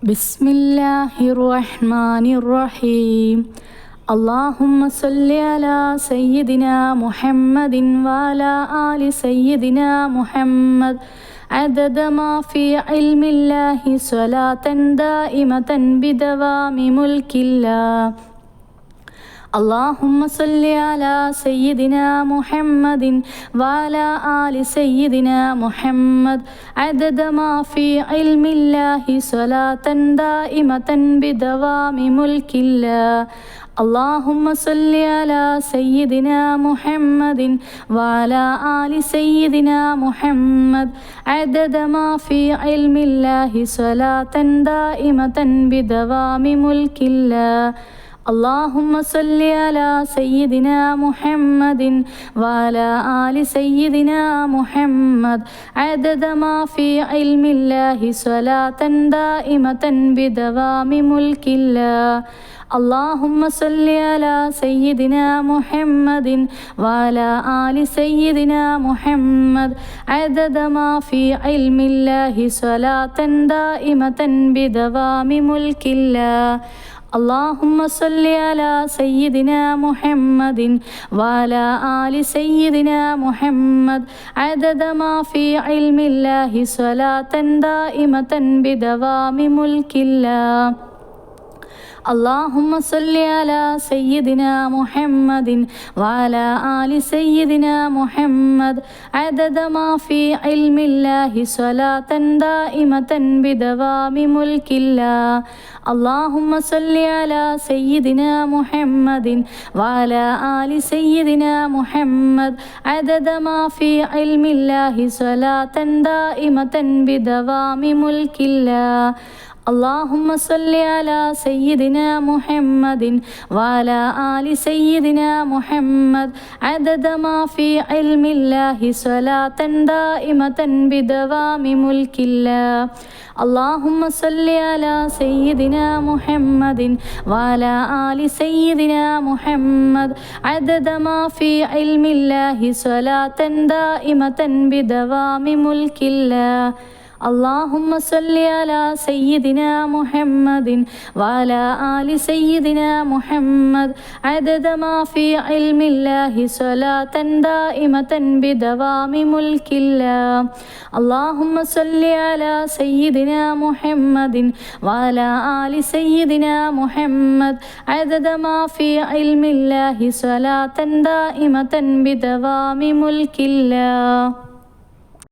بسم الله الرحمن الرحيم. اللهم صل على سيدنا محمد وعلى آل سيدنا محمد. عدد ما في علم الله صلاة دائمة بدوام ملك الله. اللهم صل على سيدنا محمد وعلى آل سيدنا محمد. عدد ما في علم الله صلاة دائمة بدوام ملك الله. اللهم صل على سيدنا محمد وعلى آل سيدنا محمد. عدد ما في علم الله صلاة دائمة بدوام ملك الله. اللهم صل على سيدنا محمد وعلى آل سيدنا محمد. عدد ما في علم الله صلاة دائمة بدوام ملك الله. اللهم صل على سيدنا محمد وعلى آل سيدنا محمد. عدد ما في علم الله صلاة دائمة بدوام ملك الله. اللهم صل على سيدنا محمد وعلى آل سيدنا محمد. عدد ما في علم الله صلاة دائمة بدوام ملك الله. اللهم صل على سيدنا محمد وعلى آل سيدنا محمد. عدد ما في علم الله صلاة دائمة بدوام ملك الله. اللهم صل على سيدنا محمد وعلى آل سيدنا محمد. عدد ما في علم الله صلاة دائمة بدوام ملك الله. اللهم صل على سيدنا محمد وعلى آل سيدنا محمد. عدد ما في علم الله صلاة دائمة بدوام ملك الله. اللهم صل على سيدنا محمد وعلى آل سيدنا محمد. عدد ما في علم الله صلاة دائمة بدوام ملك الله. اللهم صل على سيدنا محمد وعلى آل سيدنا محمد. عدد ما في علم الله صلاة دائمة بدوام ملك الله. اللهم صل على سيدنا محمد وعلى آل سيدنا محمد. عدد ما في علم الله صلاة دائمة بدوام ملك الله.